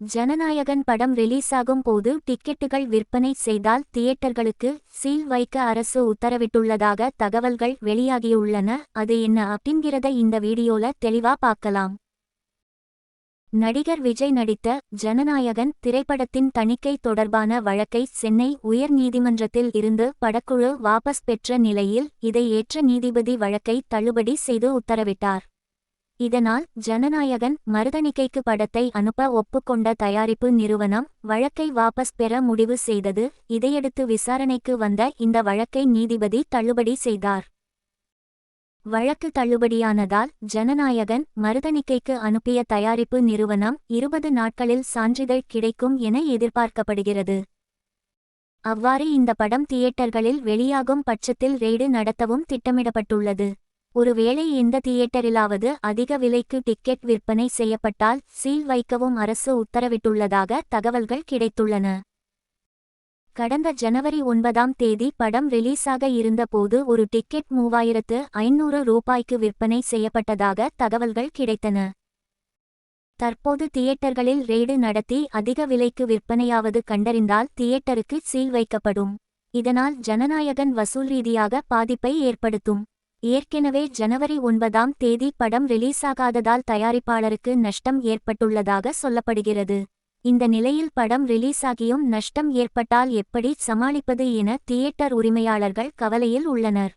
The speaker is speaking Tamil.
ஜனநாயகன் படம் ரிலீஸாகும் போது டிக்கெட்டுகள் விற்பனை செய்தால் தியேட்டர்களுக்கு சீல் வைக்க அரசு உத்தரவிட்டுள்ளதாக தகவல்கள் வெளியாகியுள்ளன. அது என்ன அப்படிங்கிறத இந்த வீடியோல தெளிவா பார்க்கலாம். நடிகர் விஜய் நடித்த ஜனநாயகன் திரைப்படத்தின் தணிக்கை தொடர்பான வழக்கை சென்னை உயர் நீதிமன்றத்தில் இருந்து படக்குழு வாபஸ் பெற்ற நிலையில் இதை ஏற்ற நீதிபதி வழக்கை தள்ளுபடி செய்து உத்தரவிட்டார். இதனால் ஜனநாயகன் மறுதணிக்கைக்கு படத்தை அனுப்ப ஒப்புக்கொண்ட தயாரிப்பு நிறுவனம் வழக்கை வாபஸ் பெற முடிவு செய்தது. இதையடுத்து விசாரணைக்கு வந்த இந்த வழக்கை நீதிபதி தள்ளுபடி செய்தார். வழக்கு தள்ளுபடியானதால் ஜனநாயகன் மறுதணிக்கைக்கு அனுப்பிய தயாரிப்பு நிறுவனம் இருபது நாட்களில் சான்றிதழ் கிடைக்கும் என எதிர்பார்க்கப்படுகிறது. அவ்வாறு இந்த படம் தியேட்டர்களில் வெளியாகும் பட்சத்தில் ரெய்டு நடத்தவும் திட்டமிடப்பட்டுள்ளது. ஒருவேளை இந்த தியேட்டரிலாவது அதிக விலைக்கு டிக்கெட் விற்பனை செய்யப்பட்டால் சீல் வைக்கவும் அரசு உத்தரவிட்டுள்ளதாக தகவல்கள் கிடைத்துள்ளன. கடந்த ஜனவரி ஒன்பதாம் தேதி படம் ரிலீஸாக இருந்தபோது ஒரு டிக்கெட் மூவாயிரத்து ஐநூறு ரூபாய்க்கு விற்பனை செய்யப்பட்டதாக தகவல்கள் கிடைத்தன. தற்போது தியேட்டர்களில் ரெய்டு நடத்தி அதிக விலைக்கு விற்பனையாவது கண்டறிந்தால் தியேட்டருக்கு சீல் வைக்கப்படும். இதனால் ஜனநாயகன் வசூல் ரீதியாக பாதிப்பை ஏற்படுத்தும். ஏற்கெனவே ஜனவரி ஒன்பதாம் தேதி படம் ரிலீஸாகாததால் தயாரிப்பாளருக்கு நஷ்டம் ஏற்பட்டுள்ளதாக சொல்லப்படுகிறது. இந்த நிலையில் படம் ரிலீஸாகியும் நஷ்டம் ஏற்பட்டால் எப்படி சமாளிப்பது என தியேட்டர் உரிமையாளர்கள் கவலையில் உள்ளனர்.